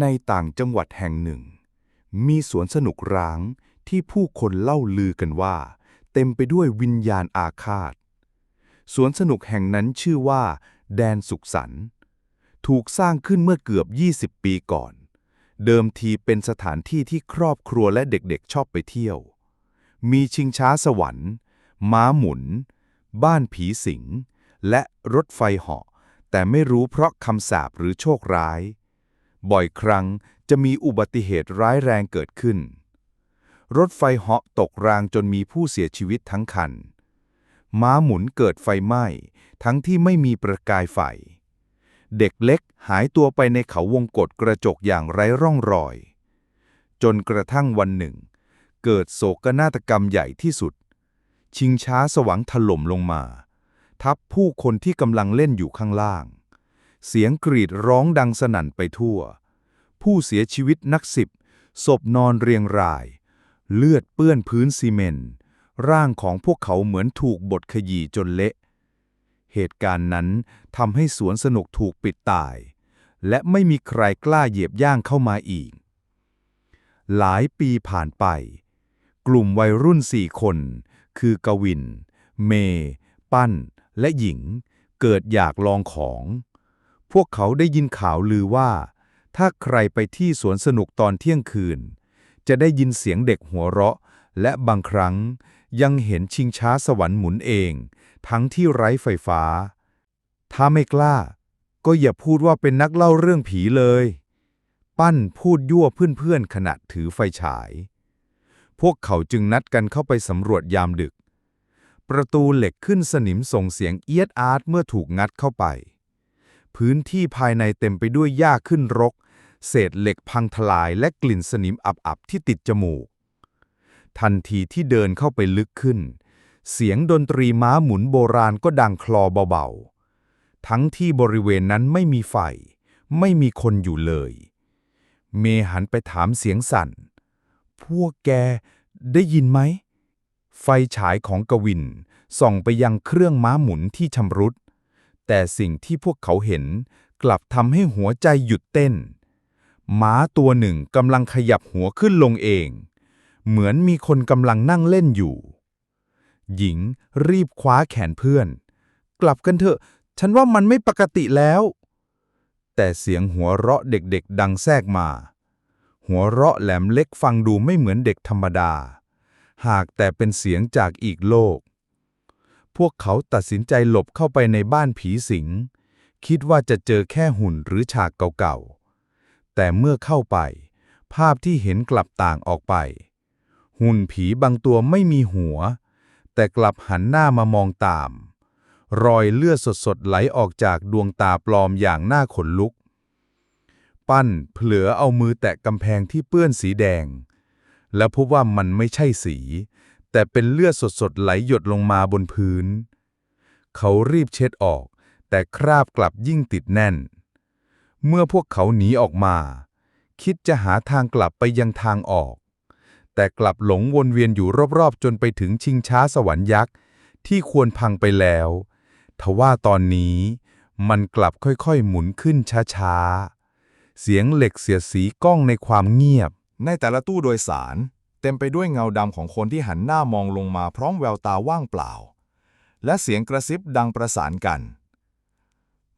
ในต่างจังหวัดแห่งหนึ่ง มีสวนสนุกร้างที่ผู้คนเล่าลือกันว่า เต็มไปด้วยวิญญาณอาฆาต สวนสนุกแห่งนั้นชื่อว่า แดนสุขสันต์ถูกสร้างขึ้นเมื่อเกือบ 20 ปีก่อน เดิมทีเป็นสถานที่ที่ครอบครัวและเด็กๆชอบไปเที่ยว มีชิงช้าสวรรค์ ม้าหมุน บ้านผีสิง และรถไฟเหาะแต่ไม่รู้เพราะคำสาปหรือโชคร้าย บ่อยครั้งจะมีอุบัติเหตุร้ายแรงเกิดขึ้น รถไฟเหาะตกรางจนมีผู้เสียชีวิตทั้งคัน ม้าหมุนเกิดไฟไหม้ ทั้งที่ไม่มีประกายไฟ เด็กเล็กหายตัวไปในเขาวงกฏกระจกอย่างไร้ร่องรอย จนกระทั่งวันหนึ่ง เกิดโศกนาฏกรรมใหญ่ที่สุด ชิงช้าสว่างถล่มลงมา ทับผู้คนที่กำลังเล่นอยู่ข้างล่าง เสียงกรีดร้องดังสนั่นไปทั่ว ผู้เสียชีวิตนักสิบศพนอนเรียงราย เลือดเปื้อนพื้นซีเมนต์ร่างของพวกเขาเหมือนถูกบดขยี้จนเละ เหตุการณ์นั้นทำให้สวนสนุกถูกปิดตาย และไม่มีใครกล้าเหยียบย่างเข้ามาอีก หลายปีผ่านไป กลุ่มวัยรุ่นสี่คน คือกวิน เม ปั้น และหญิง เกิดอยากลองของ พวกเขาได้ยินข่าวลือว่า ถ้าใครไปที่สวนสนุกตอนเที่ยงคืน จะได้ยินเสียงเด็กหัวเราะ และบางครั้งยังเห็นชิงช้าสวรรค์หมุนเอง ทั้งที่ไร้ไฟฟ้า ถ้าไม่กล้า ก็อย่าพูดว่าเป็นนักเล่าเรื่องผีเลย ปั้นพูดยั่วเพื่อนๆขณะถือไฟฉาย พวกเขาจึงนัดกันเข้าไปสำรวจยามดึก ประตูเหล็กขึ้นสนิมส่งเสียงเอียดอาร์ตเมื่อถูกงัดเข้าไป พื้นที่ภายในเต็มไปด้วยหญ้าขึ้นรก เศษเหล็กพังทลายและกลิ่นสนิมอับๆที่ติดจมูก ทันทีที่เดินเข้าไปลึกขึ้น เสียงดนตรีม้าหมุนโบราณก็ดังคลอเบาๆ ทั้งที่บริเวณนั้นไม่มีไฟ ไม่มีคนอยู่เลย เมหันไปถามเสียงสั่น พวกแกได้ยินไหม ไฟฉายของกวินส่องไปยังเครื่องม้าหมุนที่ชำรุด แต่สิ่งที่พวกเขาเห็นกลับทำให้หัวใจหยุดเต้น ม้าตัวหนึ่งกำลังขยับหัวขึ้นลงเอง เหมือนมีคนกำลังนั่งเล่นอยู่ หญิงรีบคว้าแขนเพื่อน กลับกันเถอะ ฉันว่ามันไม่ปกติแล้ว แต่เสียงหัวเราะเด็กๆ ดังแทรกมา หัวเราะแหลมเล็กฟังดูไม่เหมือนเด็กธรรมดา หากแต่เป็นเสียงจากอีกโลก พวกเขาตัดสินใจหลบเข้าไปในบ้านผีสิง คิดว่าจะเจอแค่หุ่นหรือฉากเก่าๆ แต่เมื่อเข้าไป ภาพที่เห็นกลับต่างออกไป หุ่นผีบางตัวไม่มีหัว แต่กลับหันหน้ามามองตาม รอยเลือดสดๆไหลออกจากดวงตาปลอมอย่างน่าขนลุก ปั้นเผลอเอามือแตะกำแพงที่เปื้อนสีแดง แล้วพบว่ามันไม่ใช่สี แต่เป็นเลือดสดๆไหลหยดลงมาบนพื้น เขารีบเช็ดออก แต่คราบกลับยิ่งติดแน่น เมื่อพวกเขาหนีออกมา คิดจะหาทางกลับไปยังทางออก แต่กลับหลงวนเวียนอยู่รอบๆ จนไปถึงชิงช้าสวรรค์ยักษ์ที่ควรพังไปแล้วทว่าตอนนี้มันกลับค่อยๆ หมุนขึ้นช้าๆ เสียงเหล็กเสียสีก้องในความเงียบ ในแต่ละตู้โดยสาร เต็มไปด้วยเงาดำของคนที่หันหน้ามองลงมาพร้อมแววตาว่างเปล่า และเสียงกระซิบดังประสานกัน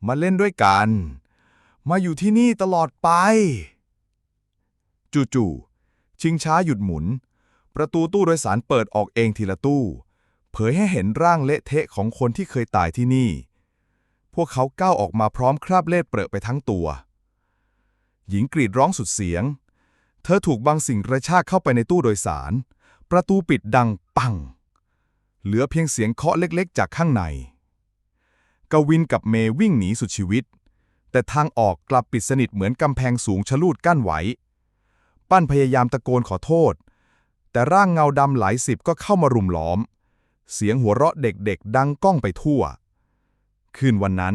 มาเล่นด้วยกัน มาอยู่ที่นี่ตลอดไป จู่ๆชิงช้าหยุดหมุน ประตูตู้โดยสารเปิดออกเองทีละตู้ เผยให้เห็นร่างเละเทะของคนที่เคยตายที่นี่ พวกเขาก้าวออกมาพร้อมคราบเลือดเปรอะไปทั้งตัว หญิงกรีดร้องสุดเสียง เธอถูกบางสิ่งกระชากเข้าไปในตู้โดยสาร ประตูปิดดังปัง เหลือเพียงเสียงเคาะเล็กๆ จากข้างใน กวินกับเมวิ่งหนีสุดชีวิต แต่ทางออกกลับปิดสนิทเหมือนกำแพงสูงชะลูดกั้นไว้ ปั้นพยายามตะโกนขอโทษ แต่ร่างเงาดำหลายสิบก็เข้ามารุมล้อม เสียงหัวเราะเด็กๆ ดังก้องไปทั่ว คืนวันนั้น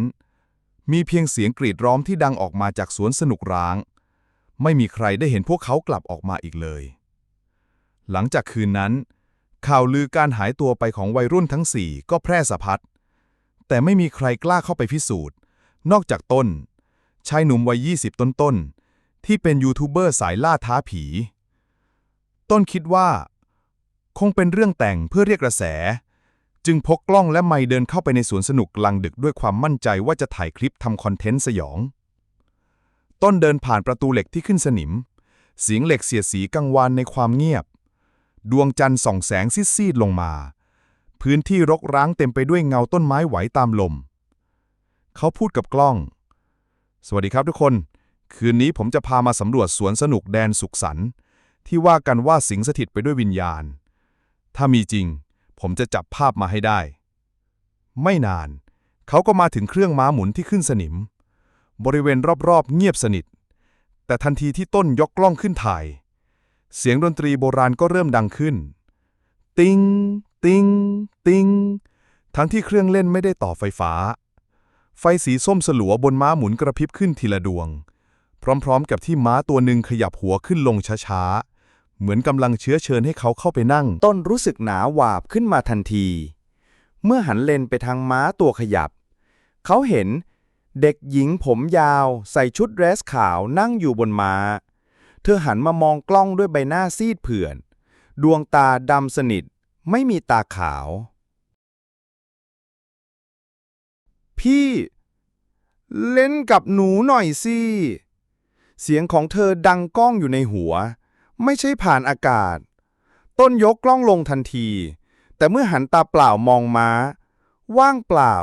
มีเพียงเสียงกรีดร้องที่ดังออกมาจากสวนสนุกร้าง ไม่มีใครได้เห็นพวกเขากลับออกมาอีกเลย หลังจากคืนนั้น ข่าวลือการหายตัวไปของวัยรุ่นทั้งสี่ก็แพร่สะพัด แต่ไม่มีใครกล้าเข้าไปพิสูจน์ นอกจากต้น ชายหนุ่มวัย 20 ต้นๆ ที่เป็นยูทูบเบอร์สายล่าท้าผี ต้นคิดว่า คงเป็นเรื่องแต่งเพื่อเรียกกระแส จึงพกกล้องและไมค์เดินเข้าไปในสวนสนุกกลางดึกด้วยความมั่นใจว่าจะถ่ายคลิปทำคอนเทนต์สยอง ต้นเดินผ่านประตูเหล็กที่ขึ้นสนิม เสียงเหล็กเสียดสีกังวานในความเงียบ ดวงจันทร์ส่องแสงซีดๆลงมา พื้นที่รกร้างเต็มไปด้วยเงาต้นไม้ไหวตามลม เขาพูดกับกล้อง สวัสดีครับทุกคน คืนนี้ผมจะพามาสำรวจสวนสนุกแดนสุขสันต์ที่ว่ากันว่าสิงสถิตไปด้วยวิญญาณ ถ้ามีจริง ผมจะจับภาพมาให้ได้ ไม่นาน เขาก็มาถึงเครื่องม้าหมุนที่ขึ้นสนิม บริเวณรอบๆ เงียบสนิท แต่ทันทีที่ต้นยกกล้องขึ้นถ่าย เสียงดนตรีโบราณก็เริ่มดังขึ้น ติง ติง ติง ทั้งที่เครื่องเล่นไม่ได้ต่อไฟฟ้า ไฟสีส้มสลัวบนม้าหมุนกระพริบขึ้นทีละดวง พร้อมๆ กับที่ม้าตัวหนึ่งขยับหัวขึ้นลงช้าๆ เหมือนกำลังเชื้อเชิญให้เขาเข้าไปนั่ง ต้นรู้สึกหนาหวาบขึ้นมาทันที เมื่อหันเลนไปทางม้าตัวขยับ เขาเห็น เด็กหญิงผมยาว ใส่ชุดเดรสขาวนั่งอยู่บนม้า เธอหันมามองกล้องด้วยใบหน้าซีดเผื่อน ดวงตาดำสนิท ไม่มีตาขาว พี่ เล่นกับหนูหน่อยสิ เสียงของเธอดังก้องอยู่ในหัว ไม่ใช่ผ่านอากาศ ต้นยกกล้องลงทันที แต่เมื่อหันตาเปล่ามองม้า ว่างเปล่า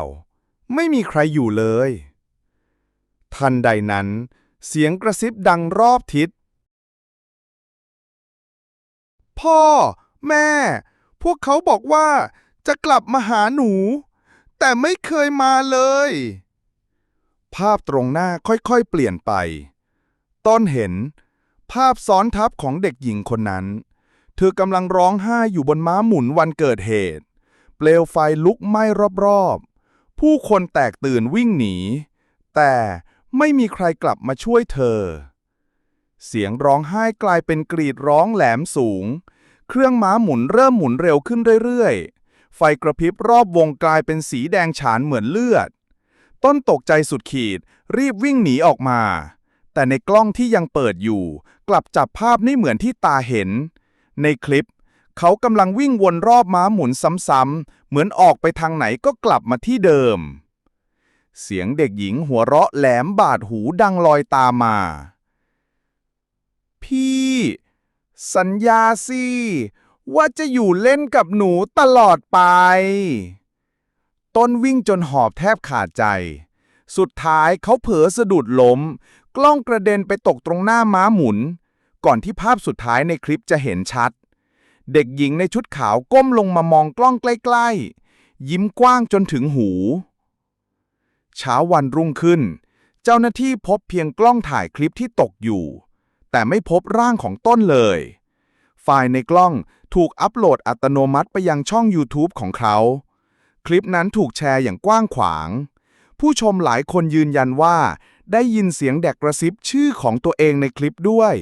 ไม่มีใครอยู่เลย ทันใดนั้น เสียงกระซิบดังรอบทิศ พ่อ แม่ พวกเขาบอกว่าจะกลับมาหาหนู แต่ไม่เคยมาเลย ภาพตรงหน้าค่อยๆเปลี่ยนไป ต้นเห็น ภาพซ้อนทับของเด็กหญิงคนนั้น เธอกำลังร้องไห้อยู่บนม้าหมุนวันเกิดเหตุ เปลวไฟลุกไหม้รอบๆ ผู้คนแตกตื่นวิ่งหนี แต่ ไม่มีใครกลับมาช่วยเธอ เสียงร้องไห้กลายเป็นกรีดร้องแหลมสูง เครื่องม้าหมุนเริ่มหมุนเร็วขึ้นเรื่อยๆ ไฟกระพริบรอบวงกลายเป็นสีแดงฉานเหมือนเลือด ต้นตกใจสุดขีด รีบวิ่งหนีออกมา แต่ในกล้องที่ยังเปิดอยู่ กลับจับภาพไม่เหมือนที่ตาเห็น ในคลิป เขากำลังวิ่งวนรอบม้าหมุนซ้ำๆเหมือนออกไปทางไหนก็กลับมาที่เดิม เสียงเด็กหญิงหัวเราะแหลมบาดหูดังลอยตามมา พี่ สัญญาสิ ว่าจะอยู่เล่นกับหนูตลอดไป ต้นวิ่งจนหอบแทบขาดใจ สุดท้ายเขาเผลอสะดุดล้ม กล้องกระเด็นไปตกตรงหน้าม้าหมุน ก่อนที่ภาพสุดท้ายในคลิปจะเห็นชัด เด็กหญิงในชุดขาวก้มลงมามองกล้องใกล้ ๆ ยิ้มกว้างจนถึงหู เช้าวันรุ่งขึ้น เจ้าหน้าที่พบเพียงกล้องถ่ายคลิปที่ตกอยู่ แต่ไม่พบร่างของต้นเลย ไฟล์ในกล้องถูกอัปโหลดอัตโนมัติไปยังช่อง YouTube ของเขา คลิปนั้นถูกแชร์อย่างกว้างขวาง ผู้ชมหลายคนยืนยันว่า ได้ยินเสียงแดกกระซิบชื่อของตัวเองในคลิปด้วย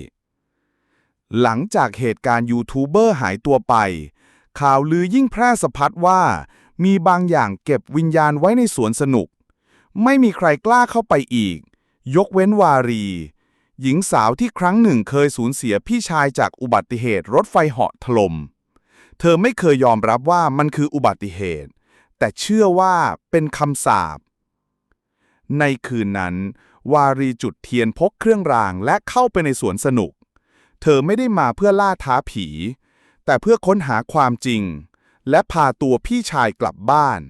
หลังจากเหตุการณ์ยูทูบเบอร์หายตัวไป ข่าวลือยิ่งแพร่สะพัดว่า มีบางอย่างเก็บวิญญาณไว้ในสวนสนุก ไม่มีใครกล้าเข้าไปอีก ยกเว้นวารี หญิงสาวที่ครั้งหนึ่งเคยสูญเสียพี่ชายจากอุบัติเหตุรถไฟเหาะถล่ม เธอไม่เคยยอมรับว่ามันคืออุบัติเหตุ แต่เชื่อว่าเป็นคำสาป ในคืนนั้น วารีจุดเทียนพกเครื่องรางและเข้าไปในสวนสนุก เธอไม่ได้มาเพื่อล่าท้าผี แต่เพื่อค้นหาความจริง และพาตัวพี่ชายกลับบ้าน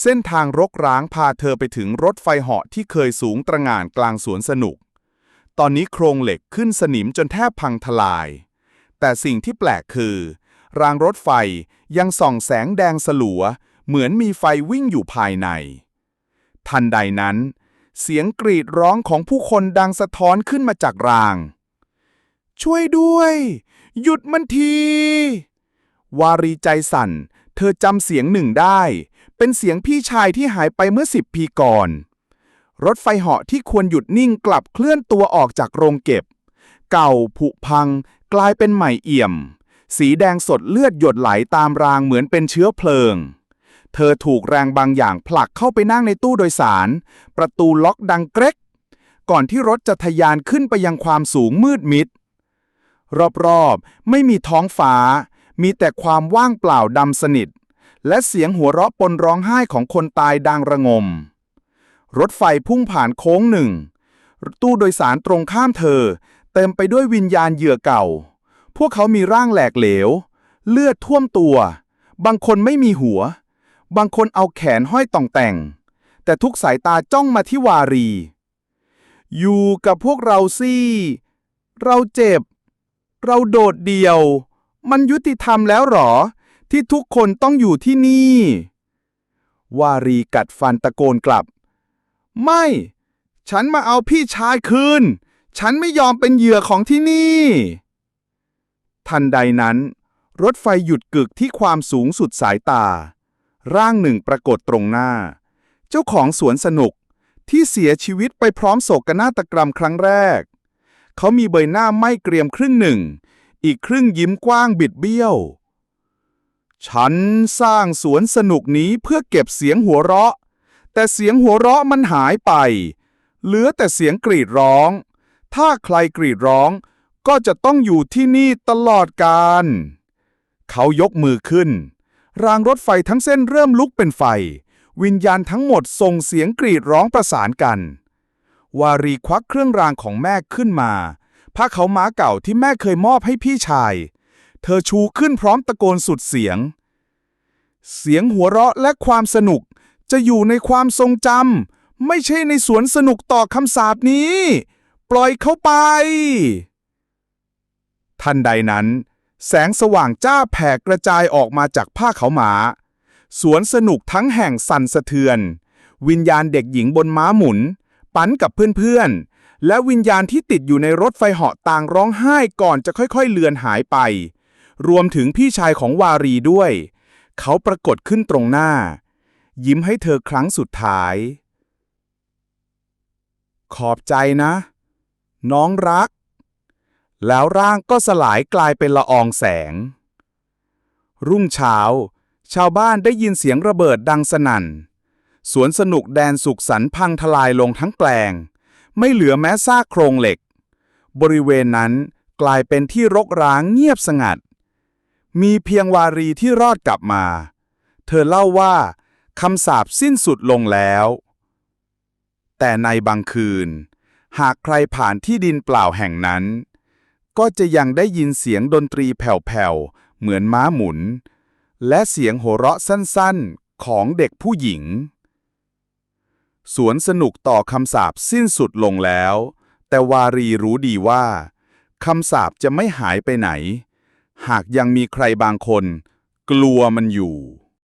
เส้นทางรกร้างพาเธอไปถึงรถไฟเหาะที่เคยสูงตระหง่านกลางสวนสนุก ตอนนี้โครงเหล็กขึ้นสนิมจนแทบพังทลาย แต่สิ่งที่แปลกคือ รางรถไฟยังส่องแสงแดงสลัว เหมือนมีไฟวิ่งอยู่ภายใน ทันใดนั้น เสียงกรีดร้องของผู้คนดังสะท้อนขึ้นมาจากราง ช่วยด้วย หยุดมันที วารีใจสั่น ธอจำเสียงหนึ่งได้ เป็นเสียงพี่ชายที่หายไปเมื่อสิบปีก่อน รถไฟเหาะที่ควรหยุดนิ่งกลับเคลื่อนตัวออกจากโรงเก็บ เก่าผุพัง กลายเป็นใหม่เอี่ยม สีแดงสดเลือดหยดไหลตามรางเหมือนเป็นเชื้อเพลิง เธอถูกแรงบางอย่างผลักเข้าไปนั่งในตู้โดยสาร ประตูล็อกดังเกร็ก ก่อนที่รถจะทะยานขึ้นไปยังความสูงมืดมิดรอบๆ ไม่มีท้องฟ้า มีแต่ความว่างเปล่าดำสนิท และเสียงหัวเราะปนร้องไห้ของคนตายดังระงม รถไฟพุ่งผ่านโค้งหนึ่ง ตู้โดยสารตรงข้ามเธอ เต็มไปด้วยวิญญาณเหยื่อเก่า พวกเขามีร่างแหลกเหลว เลือดท่วมตัว บางคนไม่มีหัว บางคนเอาแขนห้อยต่องแต่ง แต่ทุกสายตาจ้องมาที่วารี อยู่กับพวกเราสิเราเจ็บ เราโดดเดี่ยว มันยุติธรรมแล้วหรอ ที่ทุกคนต้องอยู่ที่นี่ วารีกัดฟันตะโกนกลับ ไม่ ฉันมาเอาพี่ชายคืน ฉันไม่ยอมเป็นเหยื่อของที่นี่ ทันใดนั้น รถไฟหยุดกึกที่ความสูงสุดสายตา ร่างหนึ่งปรากฏตรงหน้า เจ้าของสวนสนุกที่เสียชีวิตไปพร้อมโศกนาฏกรรมครั้งแรก เขามีใบหน้าไม่เกรียมครึ่งหนึ่ง อีกครึ่งยิ้มกว้างบิดเบี้ยว ฉันสร้างสวนสนุกนี้เพื่อเก็บเสียงหัวเราะ แต่เสียงหัวเราะมันหายไป เหลือแต่เสียงกรีดร้อง ถ้าใครกรีดร้อง ก็จะต้องอยู่ที่นี่ตลอดกาลเขายกมือขึ้น รางรถไฟทั้งเส้นเริ่มลุกเป็นไฟ วิญญาณทั้งหมดส่งเสียงกรีดร้องประสานกัน วารีควักเครื่องรางของแม่ขึ้นมา ผ้าเขาม้าเก่าที่แม่เคยมอบให้พี่ชาย เธอชูขึ้นพร้อมตะโกนสุดเสียง เสียงหัวเราะและความสนุกจะอยู่ในความทรงจำไม่ใช่ในสวนสนุกต่อคำสาปนี้ ปล่อยเขาไป ทันใดนั้น แสงสว่างจ้าแผ่กระจายออกมาจากผ้าเขาวม้าสวนสนุกทั้งแห่งสั่นสะเทือน วิญญาณเด็กหญิงบนม้าหมุน ปันกับเพื่อนๆ และวิญญาณที่ติดอยู่ในรถไฟเหาะต่างร้องไห้ก่อนจะค่อยๆ เลือนหายไป รวมถึงพี่ชายของวารีด้วย เขาปรากฏขึ้นตรงหน้า ยิ้มให้เธอครั้งสุดท้าย ขอบใจนะ น้องรัก แล้วร่างก็สลายกลายเป็นละอองแสง รุ่งเช้า ชาวบ้านได้ยินเสียงระเบิดดังสนั่น สวนสนุกแดนสุขสันต์พังทลายลงทั้งแปลง ไม่เหลือแม้ซากโครงเหล็ก บริเวณนั้นกลายเป็นที่รกร้างเงียบสงัด มีเพียงวารีที่รอดกลับมา เธอเล่าว่าคำสาปสิ้นสุดลงแล้ว แต่ในบางคืน หากใครผ่านที่ดินเปล่าแห่งนั้น ก็จะยังได้ยินเสียงดนตรีแผ่วๆ เหมือนม้าหมุน และเสียงโห่เราะสั้นๆ ของเด็กผู้หญิง สวนสนุกต่อคำสาปสิ้นสุดลงแล้ว แต่วารีรู้ดีว่าคำสาปจะไม่หายไปไหน หากยังมีใครบางคน กลัวมันอยู่